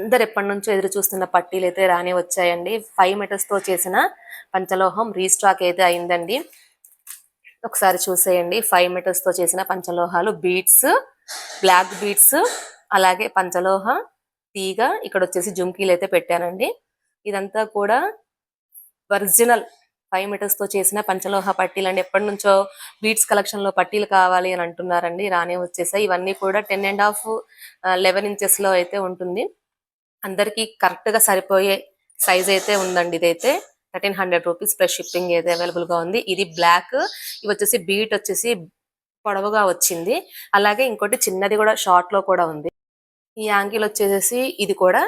అందరు ఎప్పటి నుంచో ఎదురు చూస్తున్న పట్టీలు అయితే రాని వచ్చాయండి. ఫైవ్ మీటర్స్తో చేసిన పంచలోహం రీస్టాక్ అయితే అయిందండి. ఒకసారి చూసేయండి. ఫైవ్ మీటర్స్తో చేసిన పంచలోహాలు బీట్స్ బ్లాక్ బీట్స్ అలాగే పంచలోహ తీగ ఇక్కడ వచ్చేసి జుంకీలు అయితే పెట్టానండి. ఇదంతా కూడా ఒరిజినల్ ఫైవ్ మీటర్స్తో చేసిన పంచలోహ పట్టీలు అండి. ఎప్పటి నుంచో బీట్స్ కలెక్షన్లో పట్టీలు కావాలి అని అంటున్నారండి. రానే వచ్చేసాయి. ఇవన్నీ కూడా టెన్ అండ్ హాఫ్ లెవెన్ ఇంచెస్లో అయితే ఉంటుంది. అందరికి కరెక్ట్గా సరిపోయే సైజ్ అయితే ఉందండి ఇదైతే. Thirteen hundred rupees plus shipping అయితే అవైలబుల్గా ఉంది. ఇది బ్లాక్ ఇవి వచ్చేసి బీట్ వచ్చేసి పొడవుగా వచ్చింది. అలాగే ఇంకోటి చిన్నది కూడా షార్ట్లో కూడా ఉంది. ఈ యాంగిల్ వచ్చేసి ఇది కూడా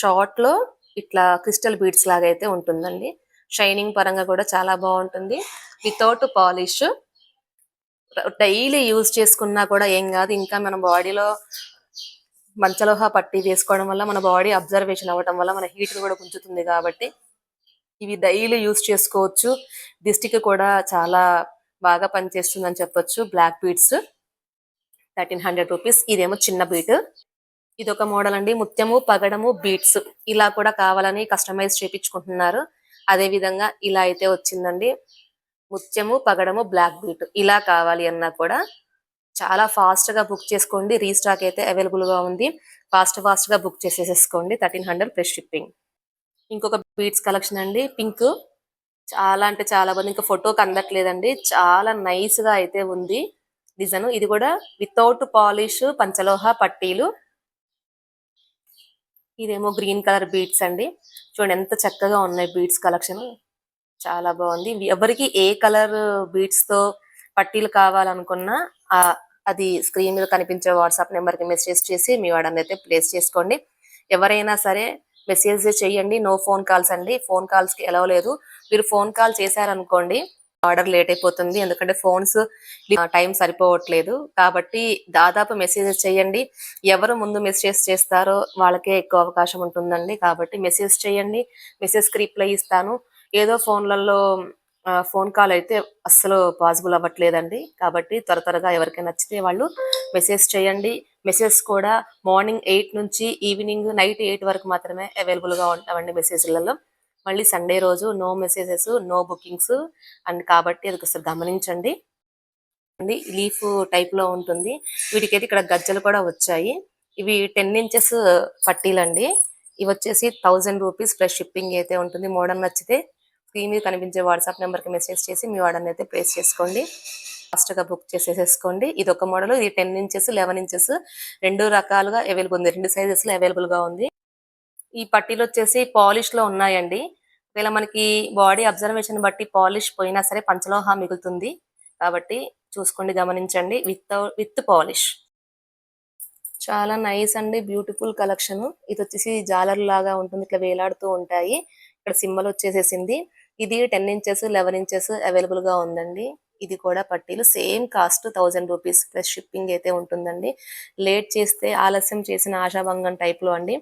షార్ట్లో ఇట్లా క్రిస్టల్ బీడ్స్ లాగా అయితే ఉంటుందండి. షైనింగ్ పరంగా కూడా చాలా బాగుంటుంది. Without polish. డైలీ యూజ్ చేసుకున్నా కూడా ఏం కాదు. ఇంకా మన బాడీలో మంచలోహ పట్టి వేసుకోవడం వల్ల మన బాడీ అబ్జర్వేషన్ అవ్వడం వల్ల మన హీట్ కూడా గుంజుతుంది కాబట్టి ఇవి డైలీ యూస్ చేసుకోవచ్చు. దిష్టికి కూడా చాలా బాగా పనిచేస్తుందని చెప్పొచ్చు. Black beats thirteen hundred rupees. ఇదేమో చిన్న బీట్. ఇది ఒక మోడల్ అండి. ముత్యము పగడము బీట్స్ ఇలా కూడా కావాలని కస్టమైజ్ చేపించుకుంటున్నారు. అదే విధంగా ఇలా అయితే వచ్చిందండి. ముత్యము పగడము బ్లాక్ బీట్ ఇలా కావాలి అన్నా కూడా చాలా ఫాస్ట్గా బుక్ చేసుకోండి. రీస్టాక్ అయితే అవైలబుల్గా ఉంది. ఫాస్ట్ ఫాస్ట్గా book చేసేసేసుకోండి. Thirteen hundred plus shipping. ఇంకొక బీట్స్ కలెక్షన్ అండి. పింక్. చాలా అంటే చాలా బాగుంది ఇంకా ఫోటోకి అందట్లేదండి చాలా నైస్గా అయితే ఉంది డిజైన్. ఇది కూడా వితౌట్ పాలిష్ పంచలోహ పట్టీలు. ఇదేమో గ్రీన్ కలర్ బీట్స్ అండి. చూడండి ఎంత చక్కగా ఉన్నాయి బీట్స్ కలెక్షన్. చాలా బాగుంది. ఎవరికి ఏ కలర్ బీట్స్తో పట్టీలు కావాలనుకున్నా ఆ అది స్క్రీన్ మీద కనిపించే వాట్సాప్ నెంబర్కి మెసేజ్ చేసి మీ వాడని అయితే ప్లేస్ చేసుకోండి. ఎవరైనా సరే మెసేజ్ చేయండి. నో ఫోన్ కాల్స్ అండి. ఫోన్ కాల్స్కి ఎలా లేదు. మీరు ఫోన్ కాల్ చేశారనుకోండి ఆర్డర్ లేట్ అయిపోతుంది. ఎందుకంటే ఫోన్స్ టైం సరిపోవట్లేదు. కాబట్టి దాదాపు మెసేజెస్ చేయండి. ఎవరు ముందు మెసేజ్ చేస్తారో వాళ్ళకే ఎక్కువ అవకాశం ఉంటుందండి. కాబట్టి మెసేజ్ చేయండి. మెసేజ్కి రిప్లై ఇస్తాను. ఏదో ఫోన్లలో ఫోన్ కాల్ అయితే అస్సలు పాసిబుల్ అవ్వట్లేదండి. కాబట్టి త్వర త్వరగా ఎవరికైనా నచ్చితే వాళ్ళు మెసేజ్ చేయండి. మెసేజ్ కూడా మార్నింగ్ ఎయిట్ నుంచి ఈవినింగ్ నైట్ ఎయిట్ వరకు మాత్రమే అవైలబుల్గా ఉంటామండి మెసేజ్లలో. మళ్ళీ సండే రోజు no messages no bookings. And కాబట్టి అది ఒకసారి గమనించండి. లీఫ్ టైప్లో ఉంటుంది. వీటికైతే ఇక్కడ గజ్జలు కూడా వచ్చాయి. ఇవి టెన్ ఇంచెస్ పట్టీలండి. ఇవి వచ్చేసి థౌజండ్ రూపీస్ ప్లస్ షిప్పింగ్ అయితే ఉంటుంది. మోడల్ నచ్చితే స్క్రీన్ మీద కనిపించే వాట్సాప్ నెంబర్కి మెసేజ్ చేసి మీ ఆర్డర్ని అయితే ప్లేస్ చేసుకోండి. ఫాస్ట్గా బుక్ చేసేసేసుకోండి. ఇది ఒక మోడల్ ఇది టెన్ ఇంచెస్ లెవెన్ ఇంచెస్. రెండు రకాలుగా అవైలబుల్ ఉంది. రెండు సైజెస్ అవైలబుల్గా అవైలబుల్గా ఉంది. ఈ పట్టీలు వచ్చేసి పాలిష్లో ఉన్నాయండి. ఒకవేళ మనకి బాడీ అబ్జర్వేషన్ బట్టి పాలిష్ పోయినా సరే పంచలోహ మిగులుతుంది. కాబట్టి చూసుకోండి గమనించండి. With with polish. చాలా నైస్ అండి బ్యూటిఫుల్ కలెక్షన్. ఇది వచ్చేసి జాలర్ లాగా ఉంటుంది. ఇట్లా వేలాడుతూ ఉంటాయి. ఇక్కడ సింబల్ వచ్చేసేసింది. ఇది టెన్ ఇంచెస్ లెవెన్ ఇంచెస్ అవైలబుల్గా ఉందండి. ఇది కూడా పట్టీలు. Same cost thousand rupees plus shipping అయితే ఉంటుందండి. లేట్ చేస్తే ఆలస్యం చేసిన ఆశాభంగం టైప్లో అండి.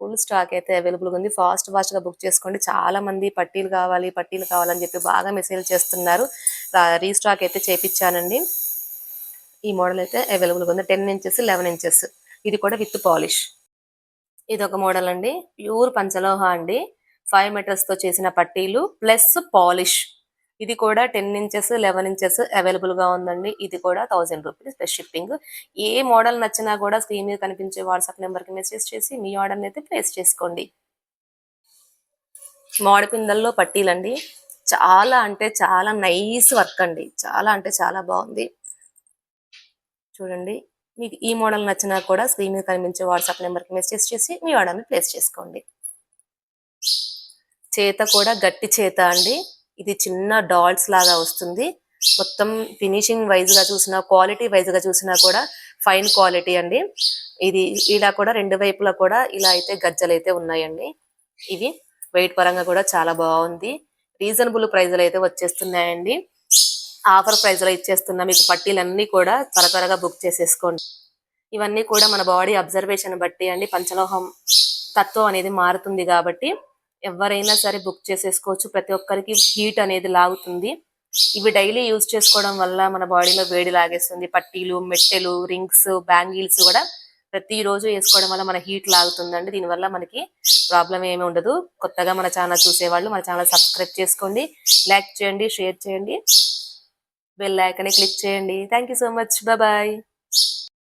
ఫుల్ స్టాక్ అయితే అవైలబుల్గా ఉంది. ఫాస్ట్ ఫాస్ట్గా బుక్ చేసుకోండి. చాలా మంది పట్టీలు కావాలి పట్టీలు కావాలని చెప్పి బాగా మెసేజ్ చేస్తున్నారు. రీస్టాక్ అయితే చేపించానండి ఈ మోడల్ అయితే అవైలబుల్గా ఉంది. టెన్ ఇంచెస్ లెవెన్ ఇంచెస్ ఇది కూడా విత్ పాలిష్ ఇది ఒక మోడల్ అండి. ప్యూర్ పంచలోహ అండి. ఫైవ్ మీటర్స్తో చేసిన పట్టీలు ప్లస్ పాలిష్ ఇది కూడా టెన్ ఇంచెస్ లెవెన్ ఇంచెస్ అవైలబుల్గా ఉందండి. ఇది కూడా థౌసండ్ రూపీస్ ప్లస్ షిప్పింగ్ ఏ మోడల్ నచ్చినా కూడా స్క్రీన్ మీద కనిపించే వాట్సాప్ నెంబర్కి మెసేజ్ చేసి మీ ఆర్డర్ అయితే ప్లేస్ చేసుకోండి. మామిడి పట్టీలండి. చాలా అంటే చాలా నైస్ వర్క్ అండి. చాలా అంటే చాలా బాగుంది. చూడండి. మీకు ఈ మోడల్ నచ్చినా కూడా స్క్రీన్ మీద కనిపించే వాట్సాప్ నెంబర్కి మెసేజ్ చేసి మీ ఆర్డర్ని ప్లేస్ చేసుకోండి. చేత కూడా గట్టి చేత అండి. ఇది చిన్న డాల్స్ లాగా వస్తుంది. మొత్తం ఫినిషింగ్ వైజ్గా చూసినా క్వాలిటీ వైజ్గా చూసినా కూడా ఫైన్ క్వాలిటీ అండి. ఇది ఇలా కూడా రెండు వైపులా కూడా ఇలా అయితే గజ్జలు అయితే ఉన్నాయండి. ఇవి వెయిట్ పరంగా కూడా చాలా బాగుంది. రీజనబుల్ ప్రైజ్లు అయితే వచ్చేస్తున్నాయండి. ఆఫర్ ప్రైజ్లో ఇచ్చేస్తున్న ఇచ్చేస్తున్నా మీకు పట్టీలన్నీ కూడా త్వర త్వరగా బుక్ చేసేసుకోండి. ఇవన్నీ కూడా మన బాడీ అబ్జర్వేషన్ బట్టి అండి. పంచలోహం తత్వం అనేది మారుతుంది కాబట్టి ఎవరైనా సరే బుక్ చేసేసుకోవచ్చు. ప్రతి ఒక్కరికి హీట్ అనేది లాగుతుంది. ఇవి డైలీ యూజ్ చేసుకోవడం వల్ల మన బాడీలో వేడి లాగేస్తుంది. పట్టీలు మెట్టెలు రింగ్స్ బ్యాంగిల్స్ కూడా ప్రతిరోజు వేసుకోవడం వల్ల మన హీట్ లాగుతుందండి. దీనివల్ల మనకి ప్రాబ్లం ఏమీ ఉండదు. కొత్తగా మన ఛానల్ చూసేవాళ్ళు మన ఛానల్ సబ్స్క్రైబ్ చేసుకోండి. లైక్ చేయండి షేర్ చేయండి. బెల్ ఐకాన్ని క్లిక్ చేయండి. Thank you so much. Bye.